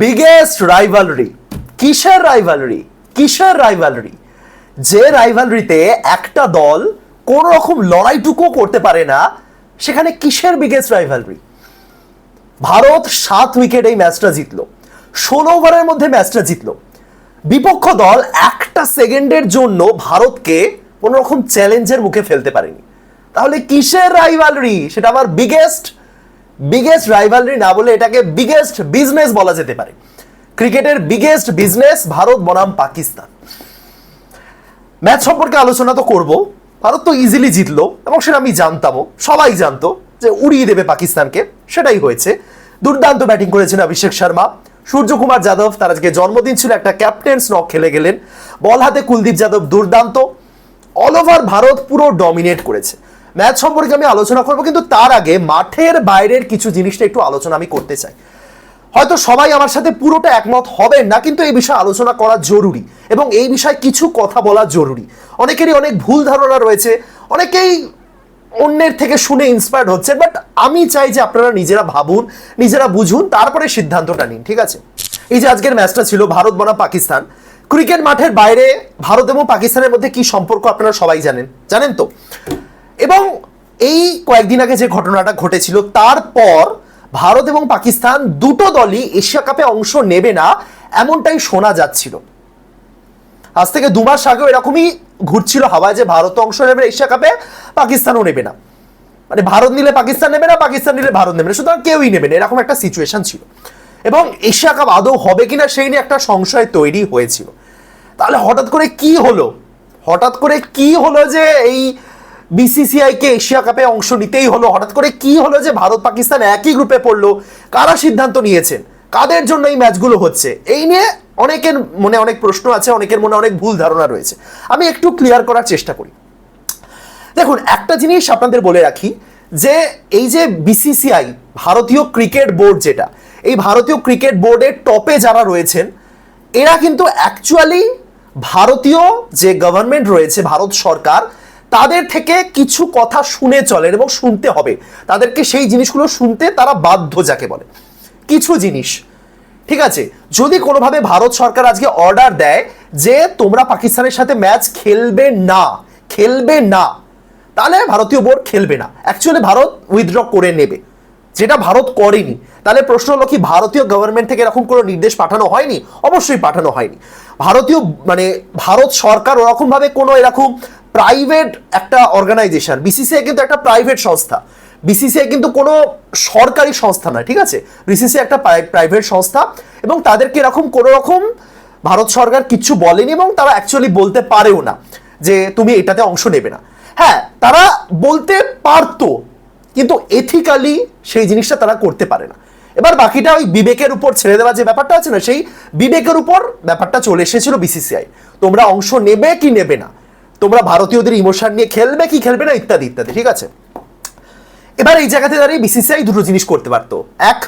Biggest rivalry কিসের rivalry কিসের rivalry যে রাইভালরিতে একটা দল কোন রকম লড়াইটুকু করতে পারে না, সেখানে কিসের বিগেস্ট রাইভালরি ভারত সাত উইকেট এই ম্যাচটা জিতলো, ষোলো ওভারের মধ্যে ম্যাচটা জিতলো। বিপক্ষ দল একটা সেকেন্ডের জন্য ভারতকে কোনো রকম চ্যালেঞ্জের মুখে ফেলতে পারেনি। তাহলে কিসের রাইভালরি সেটা আমার বিগেস্ট বিগেস্ট রাইভালরি না বলে এটাকে বিগেস্ট বিজনেস বলা যেতে পারে। ক্রিকেটের বিগেস্ট বিজনেস ভারত, বনাম পাকিস্তান। ম্যাচ সম্পর্কে আলোচনা তো করব। ভারত তো ইজিলি জিতলো এবং সেটা আমি জানতামও। সবাই জানতো যে উড়িয়ে দেবে পাকিস্তানকে। সেটাই হয়েছে। দুর্দান্ত ব্যাটিং করেছেন অভিষেক শর্মা। সূর্যকুমার যাদব, তার আজকে জন্মদিন ছিল, একটা ক্যাপ্টেন্স নক খেলে গেলেন। বল হাতে কুলদীপ যাদব দুর্দান্ত। অল ওভার ভারত পুরো ডমিনেট করেছে। ম্যাচ সম্পর্কে আমি আলোচনা করব, কিন্তু তার আগে মাঠের বাইরের কিছু জিনিসটা একটু আলোচনা আমি করতে চাই। হয়তো সবাই আমার সাথে পুরোটা একমত হবেন না, কিন্তু এই বিষয়ে আলোচনা করা জরুরি এবং এই বিষয়ে কিছু কথা বলা জরুরি। অনেকেরই অনেক ভুল ধারণা রয়েছে, অনেকেই অন্যের থেকে শুনে ইন্সপায়ার্ড হচ্ছে বাট আমি চাই যে আপনারা নিজেরা ভাবুন, নিজেরা বুঝুন, তারপরে সিদ্ধান্তটা নিন, ঠিক আছে? এই যে আজকের ম্যাচটা ছিল ভারত বনাম পাকিস্তান। ক্রিকেট মাঠের বাইরে ভারত এবং পাকিস্তানের মধ্যে কি সম্পর্ক আপনারা সবাই জানেন? জানেন তো? এবং এই কয়েকদিন আগে যে ঘটনাটা ঘটেছিল, তারপর ভারত এবং পাকিস্তান দুটো দলই এশিয়া কাপে অংশ নেবে না, এমনটাই শোনা যাচ্ছিল। আজ থেকে দু মাস আগেও এরকমই ঘুরছিল হাওয়ায় যে ভারত অংশ নেবে এশিয়া কাপে, পাকিস্তানও নেবে না। মানে ভারত নিলে পাকিস্তান নেবে না, পাকিস্তান নিলে ভারত নেবে না, সুতরাং কেউই নেবে না, এরকম একটা সিচুয়েশন ছিল। এবং এশিয়া কাপ আদৌ হবে কিনা সেই নিয়ে একটা সংশয় তৈরি হয়েছিল। তাহলে হঠাৎ করে কি হলো? হঠাৎ করে কি হলো যে এই বিসিসিআই কে এশিয়া কাপে অংশ নিতেই হলো। হঠাৎ করে কি হলো যে ভারত পাকিস্তান একই গ্রুপে পড়ল? কারা সিদ্ধান্ত নিয়েছেন কাদের জন্য এই ম্যাচগুলো হচ্ছে? এই নিয়ে অনেকের মনে অনেক প্রশ্ন আছে, অনেকের মনে অনেক ভুল ধারণা রয়েছে। আমি একটু ক্লিয়ার করার চেষ্টা করি। দেখুন, একটা জিনিস আপনাদের বলে রাখি যে এই যে বিসিসিআই ভারতীয় ক্রিকেট বোর্ড যেটা, এই ভারতীয় ক্রিকেট বোর্ডের টপে যারা রয়েছেন, এরা কিন্তু অ্যাকচুয়ালি ভারতীয় যে গভর্নমেন্ট রয়েছে, ভারত সরকার তাদের থেকে কিছু কথা শুনে চলেন এবং শুনতে হবে। তাদেরকে সেই জিনিসগুলো শুনতে তারা বাধ্য যাকে বলে। কিছু জিনিস, ঠিক আছে? যদি কোনোভাবে ভারত সরকার আজকে অর্ডার দেয় যে তোমরা পাকিস্তানের সাথে ম্যাচ খেলবে না খেলবে না, তাহলে ভারতীয় বোর্ড খেলবে না। অ্যাকচুয়ালি ভারত উইথড্র করে নেবে। যেটা ভারত করেনি। তাহলে প্রশ্ন হলো কি, ভারতীয় গভর্নমেন্ট থেকে এরকম কোনো নির্দেশ পাঠানো হয়নি? অবশ্যই পাঠানো হয়নি। ভারতীয় মানে ভারত সরকার ওরকমভাবে কোনো এরকম প্রাইভেট একটা অর্গানাইজেশন বিসিসিআই কিন্তু একটা প্রাইভেট সংস্থা। বিসিসিআই কিন্তু কোনো সরকারি সংস্থা নয়, ঠিক আছে? বিসিসিআই একটা প্রাইভেট সংস্থা এবং তাদেরকে এরকম কোনো রকম ভারত সরকার কিচ্ছু বলেনি এবং তারা অ্যাকচুয়ালি বলতে পারেও না যে তুমি এটাতে অংশ নেবে না। হ্যাঁ তারা বলতে পারতো, কিন্তু এথিক্যালি সেই জিনিসটা তারা করতে পারে না। এবার বাকিটা ওই বিবেকের উপর ছেড়ে দেওয়া যে ব্যাপারটা আছে না, সেই বিবেকের উপর ব্যাপারটা চলে এসেছিল বিসিসিআই তোমরা অংশ নেবে কি নেবে না? তোমরা ভারতীয়দের ইমোশন নিয়ে খেলবে কি খেলবে না, ইত্যাদি ইত্যাদি, ঠিক আছে? এবার এই জায়গাতে দাঁড়িয়ে বিসিসিআই দুটো জিনিস করতে পারতো। এক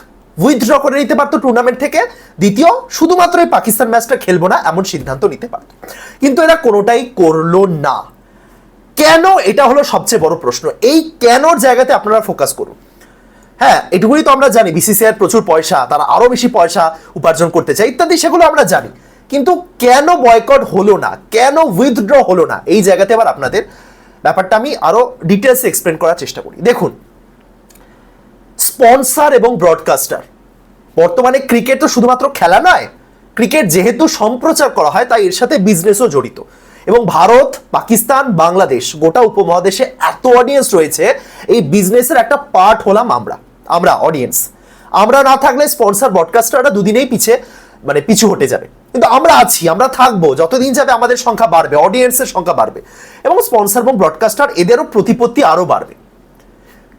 উইথড্র করে নিতে পারতো টুর্নামেন্ট থেকে। দ্বিতীয়, শুধুমাত্র এই পাকিস্তান ম্যাচটা খেলব না, এমন সিদ্ধান্ত নিতে পারতো। কিন্তু এরা কোনোটাই করল না। কেন? এটা হলো সবচেয়ে বড় প্রশ্ন। এই কেনর জায়গাতে আপনারা ফোকাস করুন। হ্যাঁ এটুকুই তো আমরা জানি বিসিসিআই প্রচুর পয়সা, তারা আরও বেশি পয়সা উপার্জন করতে চায়, ইত্যাদি, সেগুলো আমরা জানি। কিন্তু কেন বয়কট হলো না? কেন উইথড্র হলো না? এই জায়গাতে আবার আপনাদের ব্যাপারটা আমি আরও ডিটেলসে এক্সপ্লেন করার চেষ্টা করি। দেখুন স্পন্সর এবং ব্রডকাস্টার বর্তমানে ক্রিকেট তো শুধুমাত্র খেলা নয় ক্রিকেট যেহেতু সম্প্রচার করা হয়, তাই এর সাথে বিজনেসও জড়িত। এবং ভারত, পাকিস্তান, বাংলাদেশ গোটা উপমহাদেশে এত অডিয়েন্স রয়েছে, এই বিজনেসের একটা পার্ট হলাম আমরা আমরা অডিয়েন্স আমরা না থাকলে স্পন্সর ব্রডকাস্টাররা দুদিনেই পিছে মানে পিছু হটে যাবে। কিন্তু আমরা আছি, আমরা থাকব, যতদিন যাবে আমাদের সংখ্যা বাড়বে অডিয়েন্সের সংখ্যা বাড়বে। এবং স্পন্সার এবং ব্রডকাস্টার এদেরও প্রতিপত্তি আরও বাড়বে।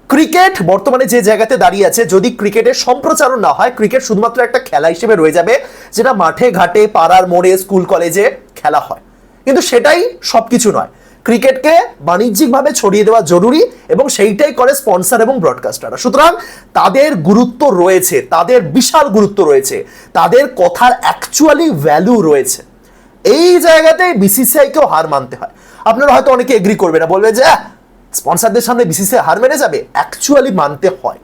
ক্রিকেট বর্তমানে যে জায়গাতে দাঁড়িয়ে আছে, যদি ক্রিকেটের সম্প্রচারণ না হয় ক্রিকেট শুধুমাত্র একটা খেলা হিসেবে রয়ে যাবে, যেটা মাঠে, ঘাটে, পাড়ার মোড়ে স্কুল কলেজে খেলা হয়। কিন্তু সেটাই সব কিছু নয়। ক্রিকেটকে বাণিজ্যিকভাবে ছড়িয়ে দেওয়া জরুরি এবং সেইটাই করে স্পন্সর এবং ব্রডকাস্টাররা। সুতরাং তাদের গুরুত্ব রয়েছে তাদের বিশাল গুরুত্ব রয়েছে তাদের কথার অ্যাকচুয়ালি ভ্যালু রয়েছে। এই জায়গাতে বিসিসিআইকেও হার মানতে হয়। আপনারা হয়তো অনেকে এগ্রি করবে না বলবে যে "আহ, স্পন্সরদের সামনে বিসিসিআই হার মেনে যাবে? অ্যাকচুয়ালি মানতে হয়।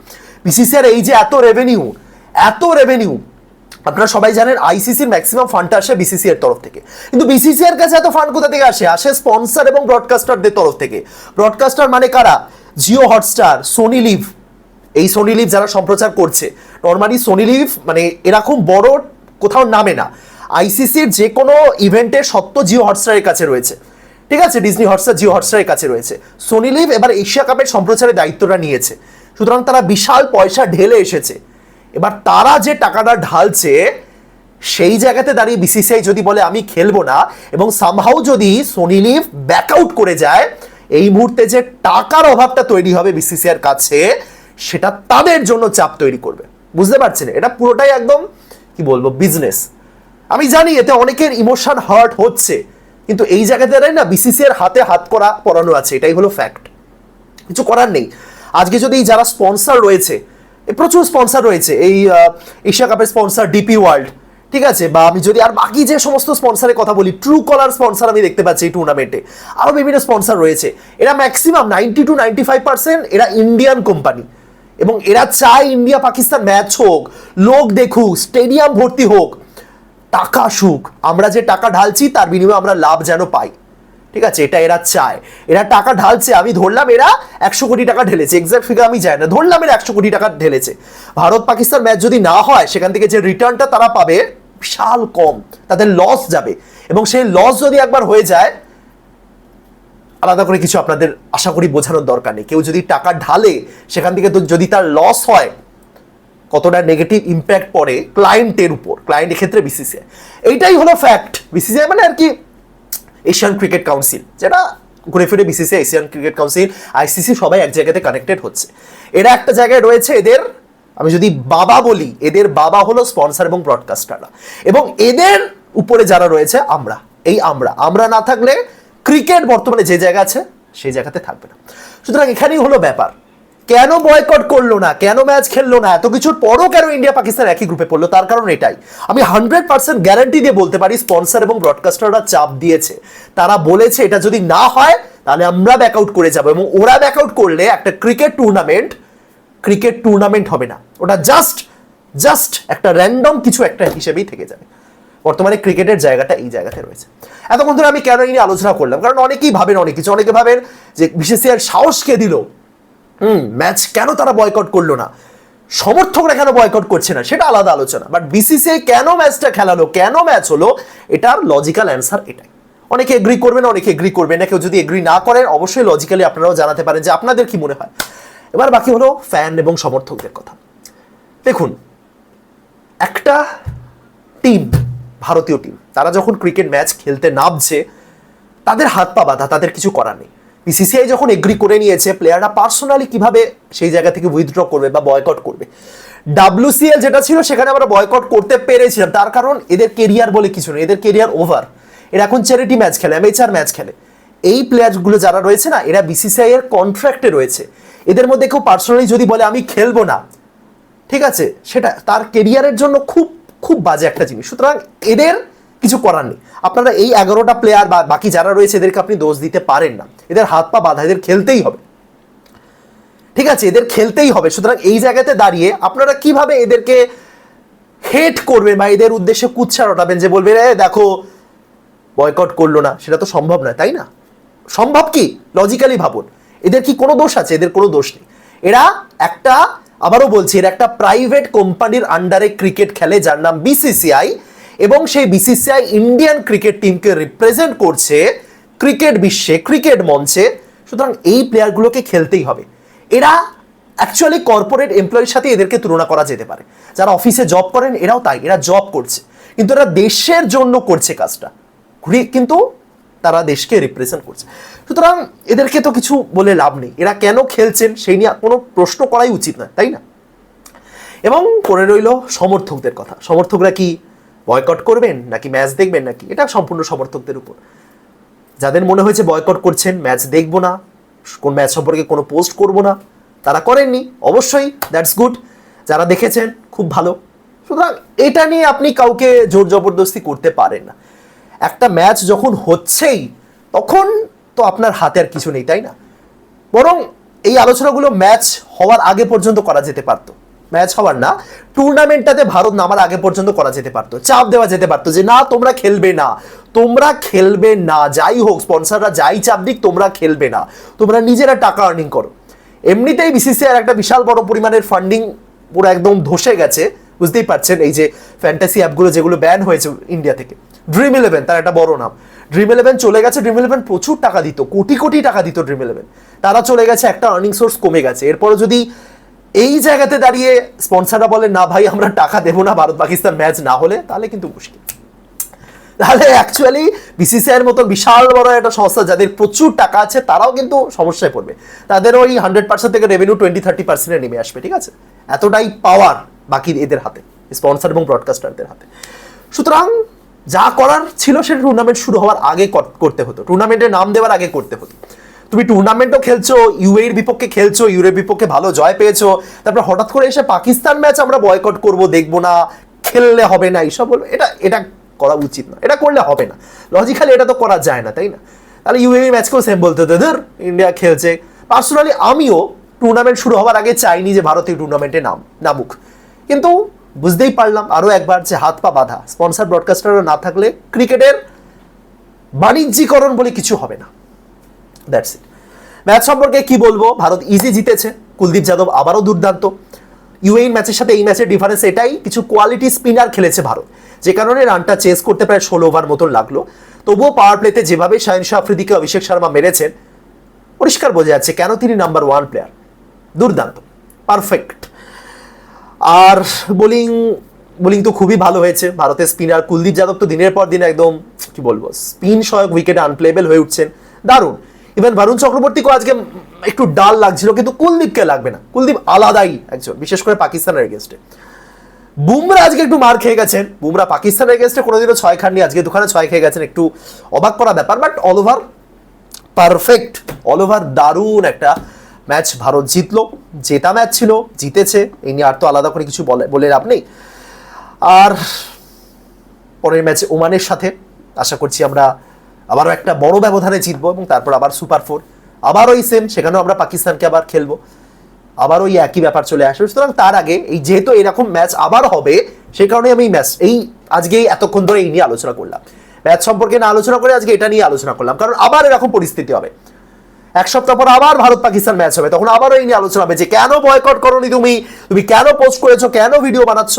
বিসিসিআর এই যে এত রেভিনিউ এত রেভিনিউ আপনারা সবাই জানেন আইসিসির ম্যাক্সিমাম ফান্ডটা আসে বিসিসি এর তরফ থেকে। কিন্তু বিসিসি এর কাছে এত ফান্ড কোথা থেকে আসে? আসে স্পন্সর এবং ব্রডকাস্টারদের তরফ থেকে। ব্রডকাস্টার মানে কারা? জিও হটস্টার সোনি লিভ এই সোনি লিভ যারা সম্প্রচার করছে নর্মালি সোনি লিভ মানে এরকম বড় কোথাও নামে না। আইসিসির যে কোনো ইভেন্টের সত্য জিও হটস্টারের কাছে রয়েছে। ঠিক আছে? ডিজনি হটস্টার জিও হটস্টারের কাছে রয়েছে। সোনি লিভ এবার এশিয়া কাপের সম্প্রচারের দায়িত্বটা নিয়েছে। সুতরাং তারা বিশাল পয়সা ঢেলে এসেছে। এবার তারা যে টাকাটা ঢালছে, সেই জায়গাতে দাঁড়িয়ে বিসিসিআই যদি বলে, আমি খেলব না, এবং সামহাও যদি সোনি লিভ ব্যাক আউট করে যায়, এই মুহূর্তে যে টাকার অভাবটা তৈরি হবে বিসিসিআর কাছে, সেটা তাদের জন্য চাপ তৈরি করবে। বুঝতে পারছেন? এটা পুরোটাই একদম, কি বলব বিজনেস আমি জানি এতে অনেকের ইমোশন হার্ট হচ্ছে, কিন্তু এই জায়গাতে না বিসিসিআর হাতে হাত করা পড়ানো আছে, এটাই হলো ফ্যাক্ট কিছু করার নেই। আজকে যদি যারা স্পন্সর রয়েছে প্রচুর স্পন্সর রয়েছে। এই এশিয়া কাপের স্পন্সর ডিপি ওয়ার্ল্ড ঠিক আছে? বা আমি যদি, আর বাকি যে সমস্ত স্পন্সরের কথা বলি ট্রু কলার স্পন্সর আমি দেখতে পাচ্ছি এই টুর্নামেন্টে আরও বিভিন্ন স্পন্সর রয়েছে। এরা maximum ninety two ninety five percent এরা ইন্ডিয়ান কোম্পানি এবং এরা চায় ইন্ডিয়া পাকিস্তান ম্যাচ হোক, লোক দেখুক স্টেডিয়াম ভর্তি হোক, টাকা সুখ। আমরা যে টাকা ঢালছি, তার বিনিময়ে আমরা লাভ যেন পাই। ঠিক আছে, এটা এরা চায়। এরা টাকা ঢালছে, আমি ধরলাম এরা একশো কোটি টাকা ঢেলেছে। এক্সাক্ট ফিগার আমি জানি না। ধরলাম এরা একশো কোটি টাকা ঢেলেছে। ভারত পাকিস্তান ম্যাচ যদি না হয়, সেখান থেকে যে রিটার্নটা তারা পাবে, বিশাল কম। তাদের লস যাবে। এবং সেই লস যদি একবার হয়ে যায়, আলাদা করে কিছু আপনাদের আশা করি বোঝানোর দরকার নেই। কেউ যদি টাকা ঢালে, সেখান থেকে তো যদি তার লস হয়, কতটা নেগেটিভ ইম্প্যাক্ট পড়ে ক্লায়েন্টের উপর ক্লায়েন্টের ক্ষেত্রে বিসিসিআই এইটাই হলো ফ্যাক্ট বিসিসিআই মানে আর কি এশিয়ান ক্রিকেট কাউন্সিল যেটা ঘুরে ফিরে BCC Asian cricket council ICC সবাই এক জায়গাতে কানেক্টেড হচ্ছে। এরা একটা জায়গায় রয়েছে এদের, আমি যদি বাবা বলি, এদের বাবা হলো স্পন্সর এবং ব্রডকাস্টাররা এবং এদের উপরে যারা রয়েছে, আমরা। এই আমরা। আমরা না থাকলে ক্রিকেট বর্তমানে যে জায়গা আছে, সেই জায়গাতে থাকবে না। সুতরাং এখানেই হলো ব্যাপার। কেন বয়কট করল না? কেন ম্যাচ খেললো না? এত কিছুর পরও কেন ইন্ডিয়া পাকিস্তান একই গ্রুপে পড়ল? তার কারণ এটাই। আমি হান্ড্রেড পার্সেন্ট গ্যারান্টি দিয়ে বলতে পারি স্পন্সর এবং ব্রডকাস্টাররা চাপ দিয়েছে। তারা বলেছে, এটা যদি না হয়, তাহলে আমরা ব্যাক আউট করে যাব। এবং ওরা ব্যাক আউট করলে একটা ক্রিকেট টুর্নামেন্ট ক্রিকেট টুর্নামেন্ট হবে না। ওটা জাস্ট জাস্ট একটা র্যান্ডম কিছু একটা হিসেবেই থেকে যাবে। বর্তমানে ক্রিকেটের জায়গাটা এই জায়গাতে রয়েছে। এতক্ষণ ধরে আমি কেন এই নিয়ে আলোচনা করলাম? কারণ অনেকেই ভাবেন অনেক কিছু। অনেকে ভাবেন যে বিসিসিআর সাহস কে দিল। হুম ম্যাচ কেন তারা বয়কট করল না? সমর্থকরা কেন বয়কট করছে না? সেটা আলাদা আলোচনা। বাট বিসিসিআই কেন ম্যাচটা খেলালো? কেন ম্যাচ হলো? এটার লজিক্যাল অ্যান্সার এটাই। অনেকে এগ্রি করবেন অনেকে এগ্রি করবেন না। কেউ যদি এগ্রি না করেন অবশ্যই লজিক্যালি আপনারাও জানাতে পারেন যে আপনাদের কি মনে হয়। এবার বাকি হলো ফ্যান এবং সমর্থকদের কথা। দেখুন, একটা টিম ভারতীয় টিম তারা যখন ক্রিকেট ম্যাচ খেলতে নামছে, তাদের হাত পা বাঁধা, তাদের কিছু করার নেই। বিসিসিআই যখন এগ্রি করে নিয়েছে প্লেয়াররা পার্সোনালি কীভাবে সেই জায়গা থেকে উইথড্র করবে বা বয়কট করবে? ডাব্লিউসিএল যেটা ছিল সেখানে আমরা বয়কট করতে পেরেছিলাম। তার কারণ এদের কেরিয়ার বলে কিছু নেই। এদের কেরিয়ার ওভার এরা এখন চ্যারিটি ম্যাচ খেলে অ্যামেচার ম্যাচ খেলে। এই প্লেয়ারগুলো যারা রয়েছে না, এরা বিসিসিআই এর কন্ট্রাক্টে রয়েছে। এদের মধ্যে কেউ পার্সোনালি যদি বলে, আমি খেলব না। ঠিক আছে? সেটা তার কেরিয়ারের জন্য খুব খুব বাজে একটা জিনিস। সুতরাং এদের কিছু করার নেই। আপনারা এই এগারোটা প্লেয়ার বা বাকি যারা রয়েছে, এদেরকে আপনি দোষ দিতে পারেন না। এদের হাত পা বাঁধা এদের খেলতেই হবে। ঠিক আছে এদের খেলতেই হবে। সুতরাং এই জায়গাতে দাঁড়িয়ে আপনারা কীভাবে এদেরকে হেট করবেন বা এদের উদ্দেশ্যে কুৎসা রটাবেন যে বলবেন "এ, দেখো বয়কট করল না। সেটা তো সম্ভব নয় তাই না? সম্ভব কি? লজিক্যালি ভাবুন। এদের কি কোনো দোষ আছে? এদের কোনো দোষ নেই। এরা একটা আবারও বলছি এরা একটা প্রাইভেট কোম্পানির আন্ডারে ক্রিকেট খেলে যার নাম বিসিসিআই এবং সেই বিসিসিআই ইন্ডিয়ান ক্রিকেট টিমকে রিপ্রেজেন্ট করছে ক্রিকেট বিশ্বে, ক্রিকেট মঞ্চে, সুতরাং এই প্লেয়ারগুলোকে খেলতেই হবে। এরা অ্যাকচুয়ালি কর্পোরেট এমপ্লয়ির সাথে এদেরকে তুলনা করা যেতে পারে। যারা অফিসে জব করেন, এরাও তাই, এরা জব করছে। কিন্তু এরা দেশের জন্য করছে কাজটা। কিন্তু তারা দেশকে রিপ্রেজেন্ট করছে। সুতরাং এদেরকে তো কিছু বলে লাভ নেই। এরা কেন খেলছেন সেই নিয়ে কোনো প্রশ্ন করাই উচিত নয়, তাই না? এবং পড়ে রইল সমর্থকদের কথা। সমর্থকরা কি বয়কট করবেন, নাকি ম্যাচ দেখবেন, নাকি? এটা সম্পূর্ণ সমর্থকদের উপর। যাদের মনে হয়েছে বয়কট করছেন ম্যাচ দেখব না, কোন ম্যাচ সম্পর্কে কোনো পোস্ট করব না, তারা করেননি। অবশ্যই দ্যাটস গুড যারা দেখেছেন, খুব ভালো। সুতরাং এটা নিয়ে আপনি কাউকে জোর জবরদস্তি করতে পারেন না। একটা ম্যাচ যখন হচ্ছেই, তখন তো আপনার হাতে আর কিছু নেই, তাই না? বরং এই আলোচনাগুলো ম্যাচ হওয়ার আগে পর্যন্ত করা যেতে পারতো। ম্যাচ হওয়ার না, টুর্নামেন্টটাতে ভারত নামার আগে পর্যন্ত করা যেতে পারতো, চাপ দেওয়া যেতে পারতো যে না, তোমরা খেলবে না। তোমরা খেলবে না, যাই হোক, স্পন্সররা যাই চাপ দিক, তোমরা খেলবে না। তোমরা নিজেরা টাকা আর্নিং করো। এমনিতেই বিসিসিআর একটা বিশাল বড় পরিমাণের ফান্ডিং পুরো একদম ধসে গেছে, বুঝতেই পারছেন? এই যে ফ্যান্টাসি অ্যাপগুলো যেগুলো ব্যান হয়েছে ইন্ডিয়া থেকে। ড্রিম ইলেভেন তার একটা বড় নাম। ড্রিম ইলেভেন চলে গেছে ড্রিম ইলেভেন প্রচুর টাকা দিত, কোটি কোটি টাকা দিত ড্রিম ইলেভেন তারা চলে গেছে, একটা আর্নিং সোর্স কমে গেছে। এরপরে যদি এই জায়গাতে দাঁড়িয়ে স্পন্সাররা বলে, না ভাই, আমরা টাকা দেবো না, ভারত পাকিস্তান ম্যাচ না হলে, তাহলে কিন্তু মুশকিল। তাহলে অ্যাকচুয়ালি বিসিসিআইয়ের মতো বিশাল বড় একটা সংস্থা যাদের প্রচুর টাকা আছে, তারাও কিন্তু সমস্যায় পড়বে। তাদের ওই হান্ড্রেড পার্সেন্ট থেকে রেভিনিউ টোয়েন্টি থার্টি পার্সেন্টে নেমে আসবে, ঠিক আছে? এতটাই পাওয়ার বাকি এদের হাতে স্পন্সর এবং ব্রডকাস্টারদের হাতে। সুতরাং যা করার ছিল, সেটা টুর্নামেন্ট শুরু হওয়ার আগে করতে হতো। টুর্নামেন্টের নাম দেওয়ার আগে করতে হতো। তুমি টুর্নামেন্টও খেলছো ইউএর বিপক্ষে খেলছো ইউরের বিপক্ষে ভালো জয় পেয়েছ, তারপর হঠাৎ করে এসে পাকিস্তান ম্যাচ আমরা বয়কট করব, দেখব না, খেললে হবে না, এইসব বলব। এটা এটা করা উচিত না, এটা করলে হবে না। লজিক্যালি এটা তো করা যায় না, তাই না? তাহলে ইউএই ম্যাচকেও সেম বলতে হতো, ধর ইন্ডিয়া খেলছে। পার্সোনালি আমিও টুর্নামেন্ট শুরু হওয়ার আগে চাইনি যে ভারতীয় টুর্নামেন্টে নাম, নামুক। কিন্তু বুঝতেই পারলাম আরও একবার যে হাত পা বাঁধা। স্পন্সার ব্রডকাস্টারও না থাকলে ক্রিকেটের বাণিজ্যিকরণ বলে কিছু হবে না। দ্যাটস ইট ম্যাচ সম্পর্কে কি বলব? ভারত ইজি জিতেছে। কুলদীপ যাদব আবারও দুর্দান্ত। ইউএইন ম্যাচের সাথে এই ম্যাচের ডিফারেন্স এটাই, কিছু কোয়ালিটি স্পিনার খেলেছে ভারত। যে কারণে রানটা চেস করতে প্রায় ষোলো ওভার মতন লাগল। তবুও পাওয়ার প্লেতে যেভাবে শাহিন শাহ আফ্রিদিকে অভিষেক শর্মা মেরেছেন, পরিষ্কার বোঝা যাচ্ছে কেন তিনি নাম্বার ওয়ান প্লেয়ার দুর্দান্ত। পারফেক্ট আর বোলিং বোলিং তো খুবই ভালো হয়েছে। ভারতের স্পিনার কুলদীপ যাদব তো দিনের পর দিন একদম, কি বলব স্পিন সহায়ক উইকেটে আনপ্লেবেল হয়ে উঠছেন। দারুণ। ইভেন ভারুণ চক্রবর্তীকেও আজকে একটু ডাল লাগছিল, কিন্তু কুলদীপকে লাগবে না। কুলদীপ আলাদাই একজন, বিশেষ করে পাকিস্তানের এগেনস্টে বুমরা আজকে একটু মার খেয়ে গেছেন। বুমরা পাকিস্তানের এগেনস্টে কোনোদিনও ছয় খাননি, আজকে দুখানে ছয় খেয়ে গেছেন, একটু অবাক করা ব্যাপার। But all over perfect all over দারুণ একটা ম্যাচ ভারত জিতলো। জেতা ম্যাচ ছিল, জিতেছে, এই নিয়ে আর তো আলাদা করে কিছু বলে বলে লাভ নেই। আর পরের ম্যাচে ওমানের সাথে, আশা করছি আমরা আবারও একটা বড় ব্যবধানে জিতবো এবং তারপর আবার সুপার ফোর আবার ওই সেম সেখানেও আমরা পাকিস্তানকে আবার খেলব। আবার ওই একই ব্যাপার চলে আসবে। সুতরাং তার আগে এই যেহেতু এরকম ম্যাচ আবার হবে, সেই কারণে আমি ম্যাচ এই আজকে এতক্ষণ ধরে এই নিয়ে আলোচনা করলাম। ম্যাচ সম্পর্কে না আলোচনা করে আজকে এটা নিয়ে আলোচনা করলাম। কারণ আবার এরকম পরিস্থিতি হবে। এক সপ্তাহ পর আবার ভারত পাকিস্তান ম্যাচ হবে। তখন আবারও এই নিয়ে আলোচনা হবে যে কেন বয়কট করনি তুমি? তুমি কেন পোস্ট করেছ? কেন ভিডিও বানাচ্ছ?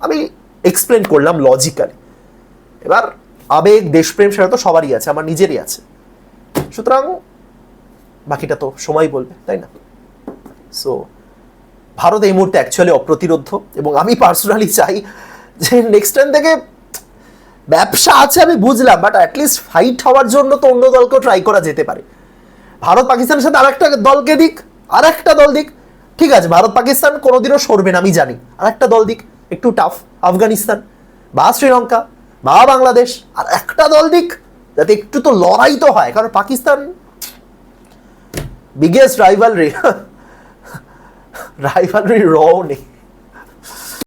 আমি এক্সপ্লেন করলাম লজিক্যালি এবার আবেগ, দেশপ্রেম সেটা তো সবারই আছে, আমার নিজেরই আছে। সুতরাং বাকিটা তো সময় বলবে, তাই না? সো ভারত এই মুহূর্তে অ্যাকচুয়ালি অপ্রতিরোধ্য এবং আমি পার্সোনালি চাই যে নেক্সট টাইম থেকে ব্যবসা আছে আমি বুঝলাম বাট অ্যাটলিস্ট ফাইট হওয়ার জন্য তো অন্য দলকেও ট্রাই করা যেতে পারে। ভারত পাকিস্তানের সাথে আরেকটা দলকে দিক আর একটা দল দিক, ঠিক আছে, ভারত পাকিস্তান কোনোদিনও সরবে না, আমি জানি। আর একটা দল দিক, একটু টাফ আফগানিস্তান বা শ্রীলঙ্কা বা বাংলাদেশ আর একটা দল দিক, যাতে একটু তো লড়াই তো হয়, কারণ পাকিস্তান বিগেস্ট রাইভালরি রাইভালরি র নেই।